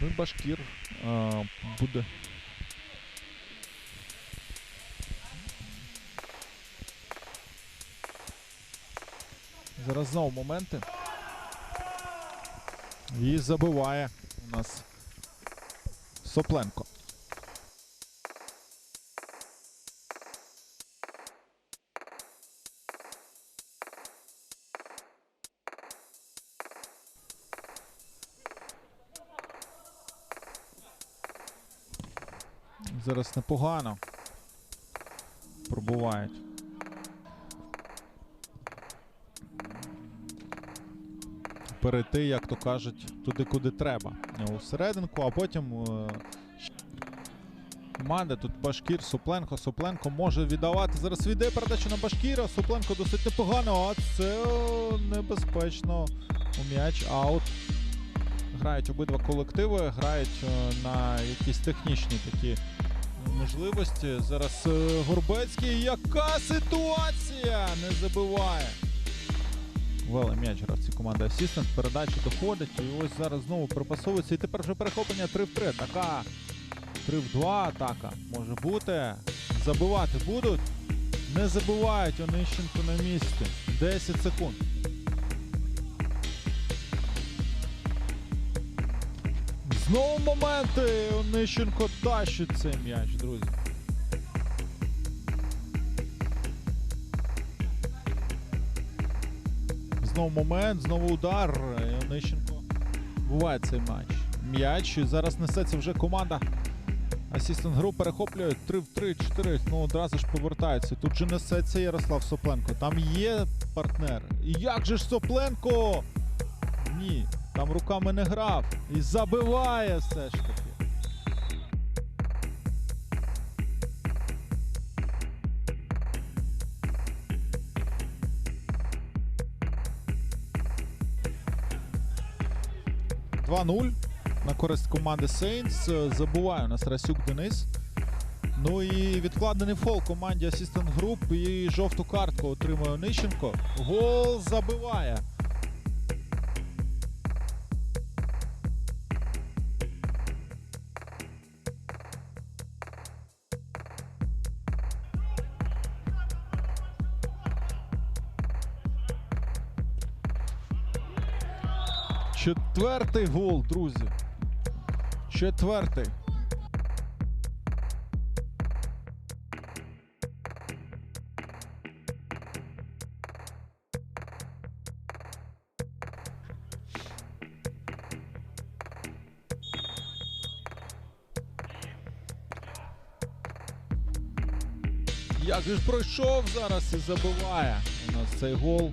Ну і Башкір а, буде. Зараз знову моменти. І забиває у нас Сопленко. Зараз непогано. Пробувають. Перейти, як то кажуть, туди, куди треба. У серединку, а потім. е, Команда тут Башкір, Супленко. Супленко може віддавати. Зараз віддає передачу на Башкіра. Супленко досить непогано, а це небезпечно. У м'яч аут. Грають обидва колективи, грають е, на якісь технічні такі можливості. Зараз е, Горбецький. Яка ситуація? Не забиває. Вели м'яч гравці команди Асістент. Передача доходить. І ось зараз знову припасовується. І тепер вже перехоплення 3 в 3. Така 3 в 2 атака може бути. Забивати будуть. Не забивають Онищенко на місці. 10 секунд. Знову моменти. Онищенко тащить цей м'яч, друзі. Знову момент, знову удар. Онищенко буває цей матч. М'яч. І зараз несеться вже команда. Асістент гру перехоплює 3 в 3, 4. Ну одразу ж повертаються. Тут же несеться Ярослав Сопленко. Там є партнер. І як же ж Сопленко? Ні, там руками не грав. І забиває все ж таки. Два 0 на користь команди Saints. Забуває у нас Расюк Денис. Ну і відкладений фол команді Assistant Group і жовту картку отримує Онищенко. Гол забиває. Четвертий гол, друзі. Четвертий. Як же пройшов зараз і забиває у нас цей гол.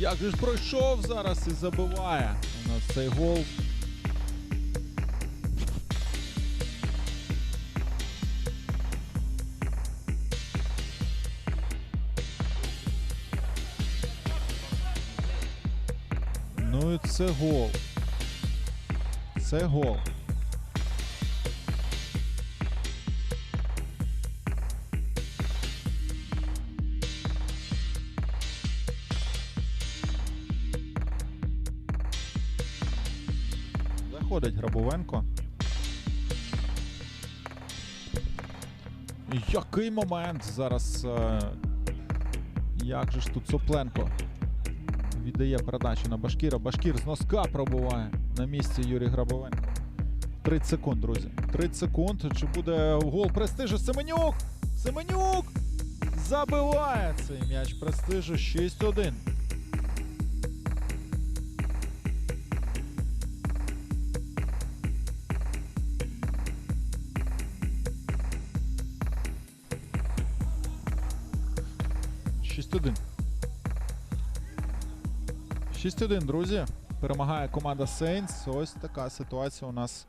Як же ж пройшов зараз і забиває у нас цей гол. Ну і це гол. Це гол. Заходить Грабовенко. Який момент зараз. е, Як же ж тут Сопленко віддає передачу на Башкіра. Башкір з носка пробуває на місці Юрій Грабовенко. 30 секунд, друзі. 30 секунд. Чи буде гол престижу? Семенюк! Семенюк! Забиває цей м'яч престижу 6-1. 6-1. 6-1, друзі. Перемагає команда Saints. Ось така ситуація у нас